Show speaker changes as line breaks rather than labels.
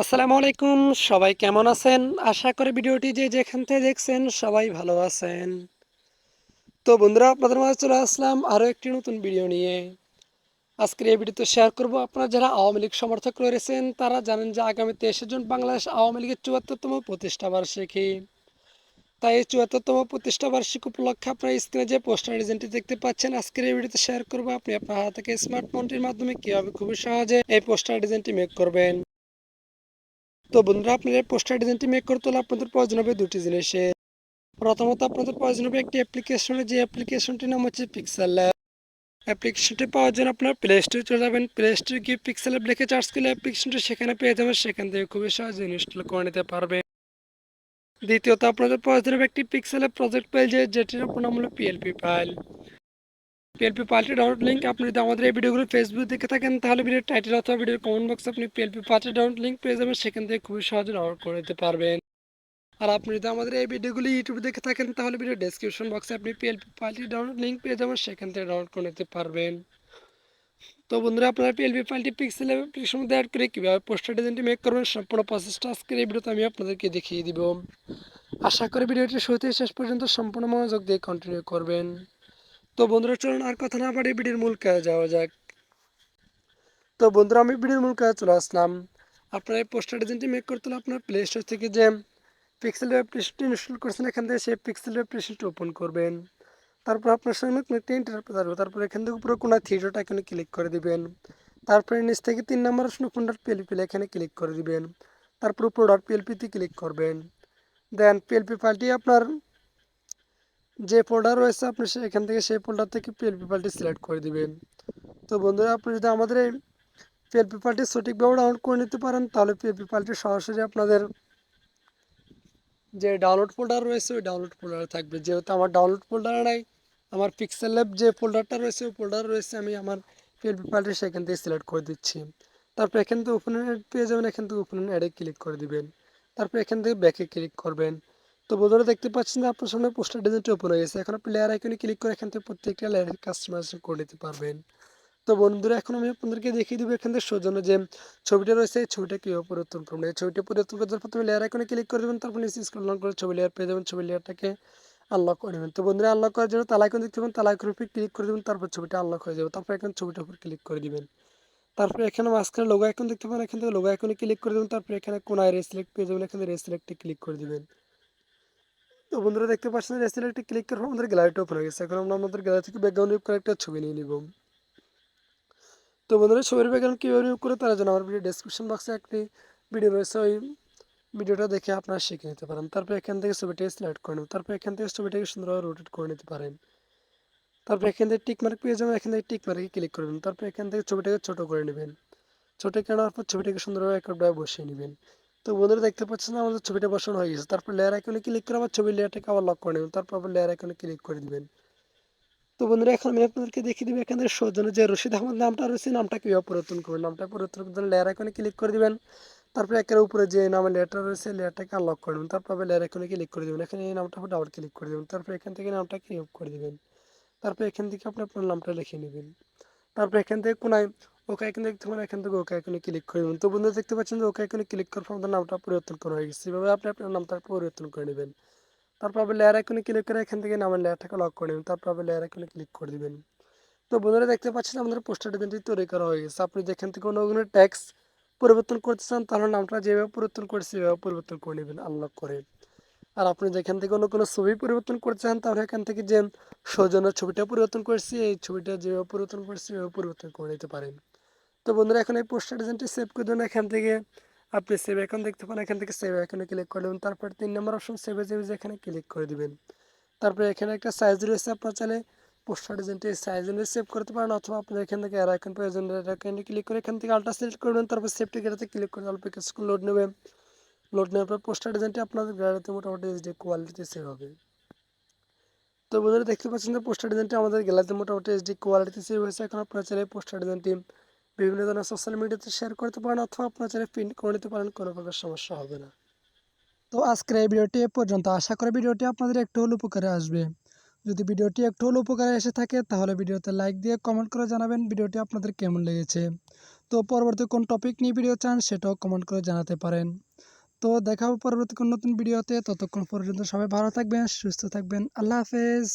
আসসালামু আলাইকুম, সবাই কেমন আছেন? আশা করি ভিডিওটি যে যেখান থেকে দেখছেন সবাই ভালো আছেন। তো বন্ধুরা, আপনাদের মাঝে চলে আসলাম আরও একটি নতুন ভিডিও নিয়ে। আজকের এই ভিডিওতে শেয়ার করব আপনারা যারা আওয়ামী লীগ সমর্থক রয়েছেন, তারা জানেন যে আগামী তেইশে জুন বাংলাদেশ আওয়ামী লীগের চুয়াত্তরতম প্রতিষ্ঠা বার্ষিকী। তাই এই চুয়াত্তরতম প্রতিষ্ঠা বার্ষিকী উপলক্ষে আপনারা স্ক্রিনে যে পোস্টার ডিজাইনটি দেখতে পাচ্ছেন, আজকের এই ভিডিওতে শেয়ার করব আপনি আপনার হাত থেকে স্মার্টফোনটির মাধ্যমে কীভাবে খুবই সহজে এই পোস্টার ডিজাইনটি মেক করবেন। তো বন্ধুরা আপনাদের পোস্টার ডিজাইনটি মেক করতে হলে আপনাদের প্রয়োজন হবে দুটি জিনিসের প্রথমত, আপনাদের প্রয়োজন হবে একটি অ্যাপ্লিকেশনের যে অ্যাপ্লিকেশনটির নাম হচ্ছে পিক্সেল ল্যাব অ্যাপ্লিকেশনটি পাওয়ার জন্য আপনার প্লে স্টোরে চলে যাবেন। প্লে স্টোরে গিয়ে পিক্সেল ল্যাব লিখে চার্জ করলে অ্যাপ্লিকেশনটি সেখানে পেয়ে যাবেন। সেখান থেকে খুবই সহজে ইনস্টল করে নিতে পারবেন দ্বিতীয়ত, আপনাদের প্রয়োজন হবে একটি পিক্সেল ল্যাব প্রজেক্ট ফাইল যেটির আপনার নাম হলো পিএলপি ফাইল পিএলপি ফাইলটি ডাউনলোড লিঙ্ক আপনি যদি আমাদের এই ভিডিওগুলো ফেসবুক দেখে থাকেন, তাহলে ভিডিওর টাইটেল অথবা ভিডিওর কমেন্ট বক্সে আপনি পিএলপি ফাইলটি ডাউনলোড লিঙ্ক পেয়ে যাবেন। সেখান থেকে খুবই সহজে ডাউনলোড করে নিতে পারবেন। আর আপনি যদি আমাদের এই ভিডিওগুলি ইউটিউবে দেখে থাকেন, তাহলে ভিডিও ডেসক্রিপশন বক্সে আপনি পিএলপি ফাইলটি ডাউনলোড লিঙ্ক পেয়ে যাবেন, সেখান থেকে ডাউনলোড করে নিতে পারবেন। তো বন্ধুরা, আপনারা পিএলপি ফাইলটি পিক্সেল অ্যাপ্লিকেশন মধ্যে অ্যাড করে কীভাবে পোস্টার ডিজাইনটি মেক করবেন, সম্পূর্ণ প্রসেসটা আজকের এই ভিডিওতে আমি আপনাদেরকে দেখিয়ে দিব। আশা করি ভিডিওটি শুরু থেকে শেষ পর্যন্ত সম্পূর্ণ মনোযোগ দিয়ে কন্টিনিউ করবেন। তো বন্ধুরা, চলুন আর কথা না বাড়িয়ে ভিডিওর মূল কাজে যাওয়া যাক। তো বন্ধুরা, আমি ভিডিওর মূল কাজে চলে আসলাম। আপনার এই পোস্টার ডিজাইনটি মেক করতে হলে আপনার প্লে স্টোর থেকে যে পিক্সেল অ্যাপ্লিকেশনটি ইনস্টল করছেন, এখান থেকে সেই পিক্সেল অ্যাপ্লিকেশনটি ওপেন করবেন। তারপর আপনার সামনে একটা ইন্টারপ্রেট আসবে তারপর এখান থেকে উপরে কোনো থিয়েটারটা এখানে ক্লিক করে দিবেন। তারপরে নিচ থেকে তিন নম্বর আসুন ফোন ডট পিএলপি এখানে ক্লিক করে দিবেন। তারপর উপর ডট পিএলপিতে ক্লিক করবেন। দেন পিএলপি ফাইলটি আপনার যে ফোল্ডার রয়েছে, আপনি এখান থেকে সেই ফোল্ডার থেকে পিএলপি ফাইলটি সিলেক্ট করে দিবেন। তো বন্ধুরা, আপনি যদি আমাদের এই পিএলপি ফাইলটি সঠিকভাবে ডাউনলোড করে নিতে পারেন, তাহলে পিএলপি ফাইলটি সরাসরি আপনাদের যে ডাউনলোড ফোল্ডার রয়েছে, ওই ডাউনলোড ফোল্ডারে থাকবে। যেহেতু আমার ডাউনলোড ফোল্ডার নাই, আমার পিক্সেল ল্যাব যে ফোল্ডারটা রয়েছে, ওই ফোল্ডার রয়েছে, আমি আমার পিএলপি ফাইলটি সেখান থেকে সিলেক্ট করে দিচ্ছি। তারপর এখান থেকে ওপেন পেয়ে যাবেন, এখান থেকে ওপেন অ্যাডে ক্লিক করে দিবেন। তারপর এখান থেকে ব্যাকে ক্লিক করবেন। তো বন্ধুরা দেখতে পাচ্ছেন যে আপনার সামনে পোস্টার ডিজাইনটি ওপেন হয়ে গেছে। এখন আপনি লেয়ার আইকনে ক্লিক করে এখান থেকে প্রত্যেকটা লেয়ারের কাস্টমাইজেশন করে নিতে পারবেন। তো বন্ধুরা, এখন আমি আপনাদেরকে দেখিয়ে দেবো এখান থেকে সৌজন্য যে ছবিটা রয়েছে, এই ছবিটা কীভাবে পরিবর্তন করবেন। এই ছবিটা পরিবর্তন করার প্রথমে লেয়ার আইকনে ক্লিক করে দেবেন, তারপর নিচে স্ক্রল ডাউন করে ছবি লেয়ার পেয়ে যাবেন, ছবি লেয়ারটাকে আনলক করে নেবেন। তো বন্ধুরা আনলক করার জন্য তালা আইকন দেখতে পাবেন, তালা আইকনের উপরে ক্লিক করে দেবেন, তারপর ছবিটা আনলক হয়ে যাবে। তারপর এখানে ছবিটার উপর ক্লিক করে দিবেন। তারপরে এখানে মাঝখানে লোগো আইকন দেখতে পাবেন, এখান থেকে লোগো আইকনে ক্লিক করে দেবেন, তারপরে এখানে কোনায় রেসিলেক্ট পেয়ে যাবেন, এখানে রেসিলেক্টে ক্লিক করে দিবেন। তো বন্ধুরা দেখতে পাচ্ছেন রেসিলেক্টে ক্লিক করে আমাদের গ্যালারিটা ওপেন হয়ে গেছে। এখন আমরা আমাদের গ্যালারি থেকে ব্যাকগ্রাউন্ড রিপ করে একটা ছবি নিয়ে নিব। তো বন্ধুরা ছবির ব্যাকগ্রাউন্ড কীভাবে রিপ করে তার জন্য আমার ভিডিও ডেসক্রিপশন বক্সে একটি ভিডিও রয়েছে। ওই ভিডিওটা দেখে আপনারা শিখে নিতে পারেন। তারপর এখান থেকে ছবিটাকে সিলেক্ট করে নেবেন তারপর এখান থেকে ছবিটাকে সুন্দরভাবে রোটেট করে নিতে পারেন। তারপর এখান থেকে টিকমার্ক পেয়ে যাবেন। এখান থেকে টিক মার্কে ক্লিক করবেন তারপর এখান থেকে ছবিটাকে ছোটো করে নেবেন। ছোটো কেনার পর ছবিটাকে সুন্দরভাবে একভাবে বসিয়ে নেবেন। তো বন্ধুরা দেখতে পাচ্ছেন আমাদের ছবিটা বসানো হয়ে গেছে। তারপর লেয়ার আইকনে ক্লিক করে আবার ছবির লেয়ারটাকে আবার লক করে নেবেন। তারপর আবার লেয়ার আইকনে ক্লিক করে দিবেন। তো বন্ধুরা এখন আমি আপনাদেরকে দেখিয়ে দেবো এখানে সৌজন্য যে রশিদ আহমদ নামটা রয়েছে নামটা কীভাবে পরিবর্তন করবেন। নামটা পরিবর্তন করতে লেয়ার আইকনে ক্লিক করে দিবেন। তারপরে একের উপরে যে নামের লেয়ারটা রয়েছে লেয়ারটাকে আনলক করে দেবেন তারপর লেয়ার আইকনে ক্লিক করে দেবেন। এখানে এই নামটা ডাবল ক্লিক করে দেবেন। তারপর এখান থেকে নামটাকে রিমুভ করে দেবেন। তারপর এখান থেকে আপনি আপনার নামটা লিখে নেবেন। তারপর এখান থেকে কোনায় ওকে আইকন দেখতে পারেন, এখান থেকে ওকে আইকনে ক্লিক করে দেবেন তো বন্ধুরা দেখতে পাচ্ছেন যে ওকে আইকনে ক্লিক করার পর নামটা পরিবর্তন করা হয়ে গেছে। এভাবে আপনি আপনার নামটা পরিবর্তন করে নেবেন। তারপর আবার লেয়ার আইকনে ক্লিক করে এখান থেকে নামের লেয়ারটাকে লক করে নেবেন। তারপর আবার লেয়ার আইকনে ক্লিক করে দেবেন। তো বন্ধুরা দেখতে পাচ্ছেন আমাদের পোস্টার ডিজাইনটি তৈরি করা হয়ে গেছে। আপনি যেখান থেকে কোনো কোনো ট্যাক্স পরিবর্তন করতে চান তাহলে নামটা যেভাবে পরিবর্তন করছে, সেভাবে পরিবর্তন করে নেবেন আনলক করে। আর আপনি যেখান থেকে অন্য কোনো ছবি পরিবর্তন করতে চান, তাহলে এখান থেকে যে সৌজন্য ছবিটা পরিবর্তন করছি, এই ছবিটা যেভাবে পরিবর্তন করছি, সেভাবে পরিবর্তন করে নিতে পারেন। তো বন্ধুরা, এখন এই পোস্টার ডিজাইনটি সেভ করে দেবেন এখান থেকে আপনি সেভ এখন দেখতে পান। এখান থেকে সেভ এখানে ক্লিক করে দেবেন। তারপর তিন নম্বর অপশন সেভে সেভে এখানে ক্লিক করে দিবেন। তারপরে এখানে একটা সাইজ রয়েছে আপনার চাইলে পোস্টার ডিজাইনটি সাইজ অনুযায়ী সেভ করতে পারেন অথবা আপনার এখান থেকে আর এখন প্রয়োজন এখানে ক্লিক করে এখান থেকে আলট্রা সিলেক্ট করবেন তারপর সেফটি গেটাতে ক্লিক করে অল্প কিছুক্ষণ লোড নেবে লোড নেওয়ার পর পোস্টার ডিজাইনটি আপনাদের গ্যালারিতে মোটামুটি এইচডি কোয়ালিটিতে সেভ হবে। তো বন্ধুরা, দেখতে পাচ্ছেন যে পোস্টার ডিজাইনটি আমাদের গ্যালারিতে মোটামুটি এইচডি কোয়ালিটি সেভ হয়েছে। এখন আপনারা চাইলে পোস্টার ডিজাইনটি বিভিন্ন ধরনের সোশ্যাল মিডিয়াতে শেয়ার করতে পারেন অথবা আপনারা চাইলে প্রিন্ট করে নিতে পারেন, কোনো প্রকার সমস্যা হবে না। তো আজকের এই ভিডিওটি এ পর্যন্ত। আশা করি ভিডিওটি আপনাদের একটু হলে উপকারে আসবে। যদি ভিডিওটি একটু হলে উপকারে এসে থাকে, তাহলে ভিডিওতে লাইক দিয়ে কমেন্ট করে জানাবেন ভিডিওটি আপনাদের কেমন লেগেছে। তো পরবর্তী কোন টপিক নিয়ে ভিডিও চান, সেটাও কমেন্ট করে জানাতে পারেন। তো দেখা হবে পরবর্তী কোন নতুন ভিডিওতে ততক্ষণ পর্যন্ত সবাই ভালো থাকবেন, সুস্থ থাকবেন। আল্লাহ হাফেজ।